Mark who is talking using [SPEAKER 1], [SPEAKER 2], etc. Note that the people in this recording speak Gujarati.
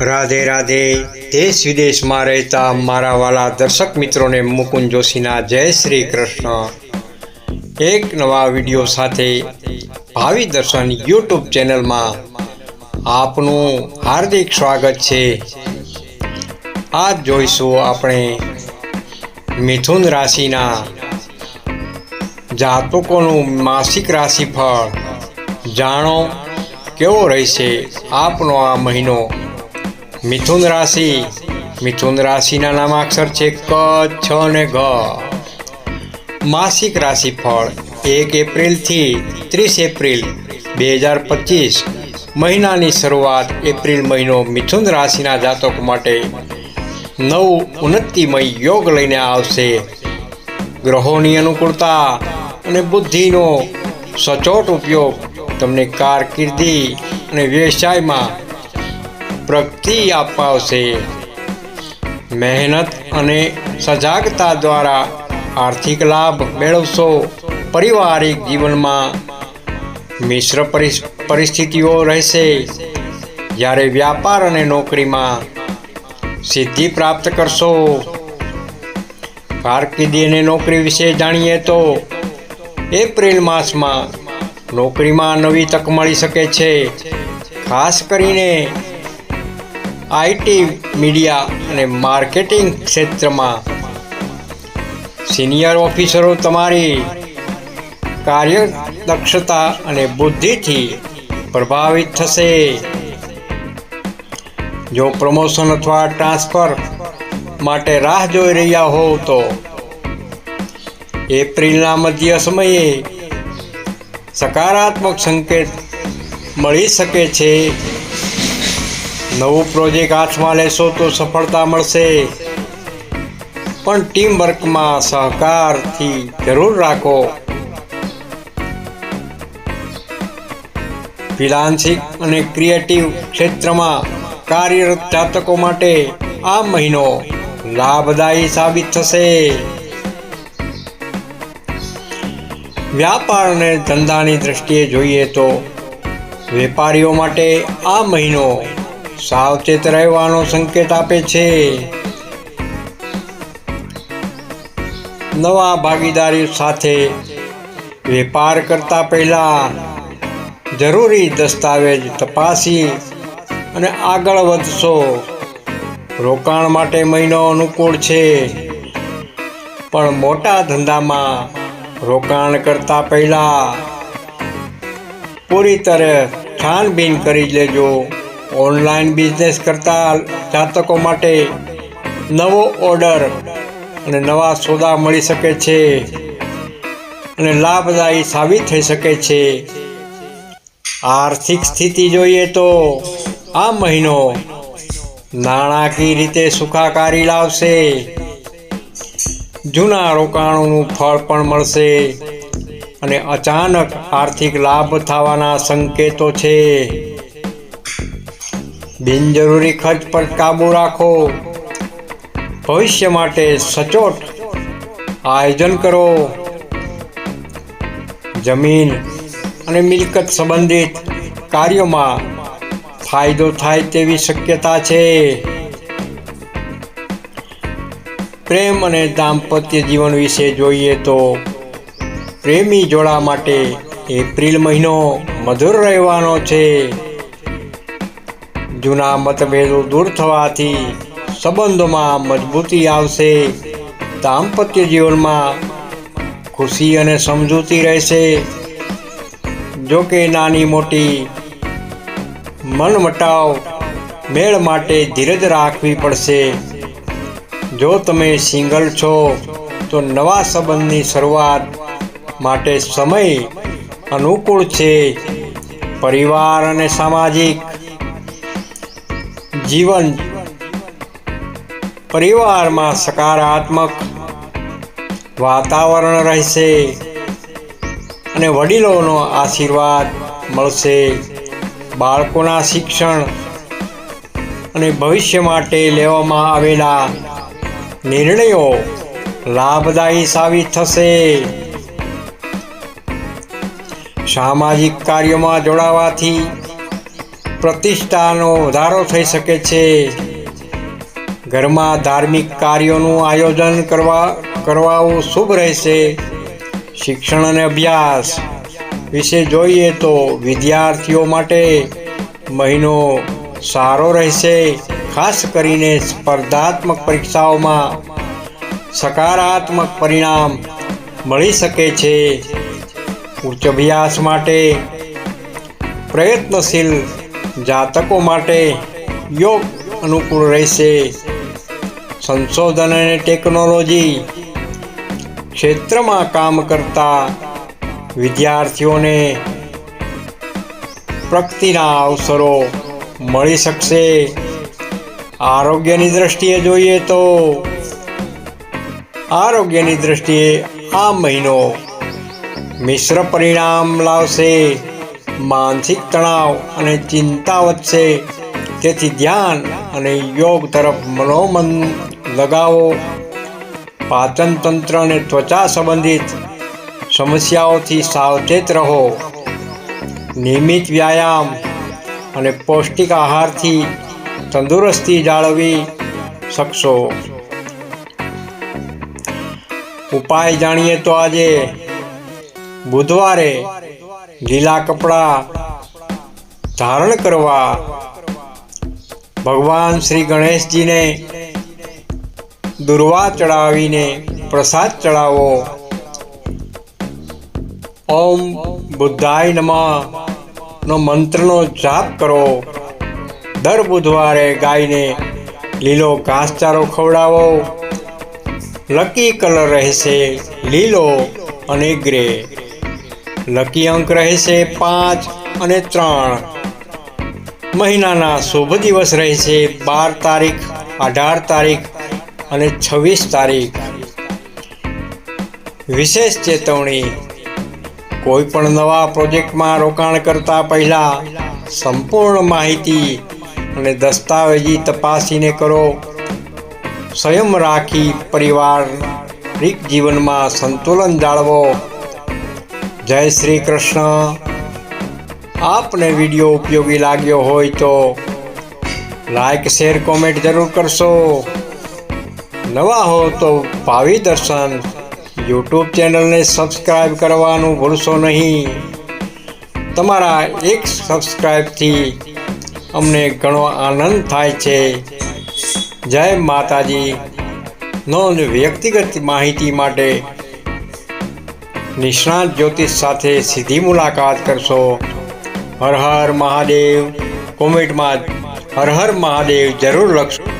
[SPEAKER 1] રાધે રાધે, દેશ વિદેશમાં રહેતા મારા વાલા દર્શક મિત્રોને મુકુંદ જોશીના જય શ્રી કૃષ્ણ. એક નવા વીડિયો સાથે ભાવિ દર્શન યુટ્યુબ ચેનલમાં આપનું હાર્દિક સ્વાગત છે. આજ જોઈશું આપણે મિથુન રાશિના જાતકોનું માસિક રાશિફળ. જાણો, કેવો રહેશે આપનો આ મહિનો? મિથુન રાશિ. મિથુન રાશિના નામાક્ષર છે ક, છ ને ઘ માસિક રાશિફળ એક એપ્રિલથી ત્રીસ એપ્રિલ બે હજાર પચીસ. મહિનાની શરૂઆત એપ્રિલ મહિનો મિથુન રાશિના જાતકો માટે નવ ઉન્નતિમય યોગ લઈને આવશે. ગ્રહોની અનુકૂળતા અને બુદ્ધિનો સચોટ ઉપયોગ તમને કારકિર્દી અને વ્યવસાયમાં પ્રગતિ અપાવશે. મહેનત અને સજાગતા દ્વારા આર્થિક લાભ મેળવશો. પારિવારિક જીવનમાં મિશ્ર પરિસ- પરિસ્થિતિઓ રહેશે. જ્યારે વ્યાપાર અને નોકરીમાં સિદ્ધિ પ્રાપ્ત કરશો. કારકિર્દી અને નોકરી વિશે જાણીએ તો એપ્રિલ માસમાં નોકરીમાં નવી તક મળી શકે છે. ખાસ કરીને આઈટી મીડિયા અને માર્કેટિંગ ક્ષેત્રમાં સિનિયર ઓફિસરો તમારી કાર્યદક્ષતા અને બુદ્ધિથી પ્રભાવિત થશે. જો પ્રમોશન અથવા ટ્રાન્સફર માટે રાહ જોઈ રહ્યા હોવ તો એપ્રિલના મધ્ય સમયે સકારાત્મક સંકેત મળી શકે છે. નવું પ્રોજેક્ટ હાથમાં લેશો તો સફળતા મળશે. પણ ટીમ વર્કમાં સહકારથી જરૂર રાખો. ફિલાન્સિક અને ક્રિએટિવ ક્ષેત્રમાં કાર્યરત જાતકો માટે આ મહિનો લાભદાયી સાબિત થશે. વ્યાપાર અને ધંધાની દ્રષ્ટિએ જોઈએ તો વેપારીઓ માટે આ મહિનો સાવચેત રહેવાનો સંકેત આપે છે. નવા ભાગીદારી સાથે વેપાર કરતા પહેલા જરૂરી દસ્તાવેજ તપાસી અને આગળ વધશો. રોકાણ માટે મહિનો અનુકૂળ છે. પણ મોટા ધંધામાં રોકાણ કરતા પહેલા પૂરી તરફ છાનબીન કરી લેજો. ઓનલાઈન બિઝનેસ કરતા જાતકો માટે નવો ઓર્ડર અને નવા સોદા મળી શકે છે અને લાભદાયી સાબિત થઈ શકે છે. આર્થિક સ્થિતિ જોઈએ તો આ મહિનો નાણાકીય રીતે સુખાકારી લાવશે. જૂના રોકાણોનું ફળ પણ મળશે અને અચાનક આર્થિક લાભ થવાના સંકેતો છે. બિનજરૂરી ખર્ચ પર કાબૂ રાખો. ભવિષ્ય માટે સચોટ આયોજન કરો. જમીન અને મિલકત સંબંધિત કાર્યોમાં ફાયદો થાય તેવી શક્યતા છે. પ્રેમ અને દાંપત્ય જીવન વિશે જોઈએ તો પ્રેમી જોડા માટે એપ્રિલ મહિનો મધુર રહેવાનો છે. જૂના મતભેદો દૂર થવાથી સંબંધોમાં મજબૂતી આવશે. દાંપત્ય જીવનમાં ખુશી અને સમજૂતી રહેશે. જો કે નાની મોટી મનમટાવ મેળ માટે ધીરજ રાખવી પડશે. જો તમે સિંગલ છો, તો નવા સંબંધની શરૂઆત માટે સમય અનુકૂળ છે. પરિવાર અને સામાજિક જીવન પરિવારમાં સકારાત્મક વાતાવરણ રહેશે અને વડીલોનો આશીર્વાદ મળશે. બાળકોના શિક્ષણ અને ભવિષ્ય માટે લેવામાં આવેલા નિર્ણયો લાભદાયી સાબિત થશે. સામાજિક કાર્યોમાં જોડાવાથી પ્રતિષ્ઠાનો વધારો થઈ શકે છે. ઘરમાં ધાર્મિક કાર્યોનું આયોજન કરવા કરવાવું શુભ રહેશે. શિક્ષણ અને અભ્યાસ વિશે જોઈએ તો વિદ્યાર્થીઓ માટે મહિનો સારો રહેશે, ખાસ કરીને સ્પર્ધાત્મક પરીક્ષાઓમાં સકારાત્મક પરિણામ મળી શકે છે. ઉચ્ચ અભ્યાસ માટે પ્રયત્નશીલ જાતકો માટે યોગ અનુકૂળ રહેશે. સંશોધન અને ટેકનોલોજી ક્ષેત્રમાં કામ કરતા વિદ્યાર્થીઓને પ્રગતિના અવસરો મળી શકશે. આરોગ્યની દ્રષ્ટિએ જોઈએ તો આરોગ્યની દ્રષ્ટિએ આ મહિનો મિશ્ર પરિણામ લાવશે. માનસિક તણાવ અને ચિંતા વધશે. તેથી ધ્યાન અને યોગ તરફ મનોમન લગાવો. પાચન તંત્ર અને ત્વચા સંબંધિત સમસ્યાઓથી સાવચેત રહો. નિયમિત વ્યાયામ અને પૌષ્ટિક આહારથી તંદુરસ્તી જાળવી શકશો. ઉપાય જાણીએ તો આજે બુધવારે લીલા કપડાં ધારણ કરવા ભગવાન શ્રી ગણેશજીને દુર્વા ચડાવીને પ્રસાદ ચડાવો. ઓમ બુદ્ધાય નમઃ નો મંત્રનો જાપ કરો. દર બુધવારે ગાયને લીલો ઘાસચારો ખવડાવો. લકી કલર રહેશે લીલો અને ગ્રે. લકી અંક રહેશે પાંચ અને ત્રણ. મહિનાના શુભ દિવસ રહેશે બાર તારીખ, અઢાર તારીખ અને છવ્વીસ તારીખ. વિશેષ ચેતવણી, કોઈ પણ નવા પ્રોજેક્ટમાં રોકાણ કરતા પહેલા સંપૂર્ણ માહિતી અને દસ્તાવેજી તપાસીને કરો. સંયમ રાખી પરિવારિક જીવનમાં સંતુલન જાળવો. જય શ્રી કૃષ્ણ. આપને વીડિયો ઉપયોગી લાગ્યો હોય તો લાઈક, શેર, કોમેન્ટ જરૂર કરશો. નવા હો તો ભાવિ દર્શન યુટ્યુબ ચેનલને સબસ્ક્રાઈબ કરવાનું ભૂલશો નહીં. તમારા એક સબસ્ક્રાઈબથી અમને ઘણો આનંદ થાય છે. જય માતાજી. નોંધ વ્યક્તિગત માહિતી માટે નિષ્ણાત જ્યોતિષ સાથે સીધી મુલાકાત કરશો. હર હર મહાદેવ. કોમેન્ટમાં હર હર મહાદેવ જરૂર લખશો.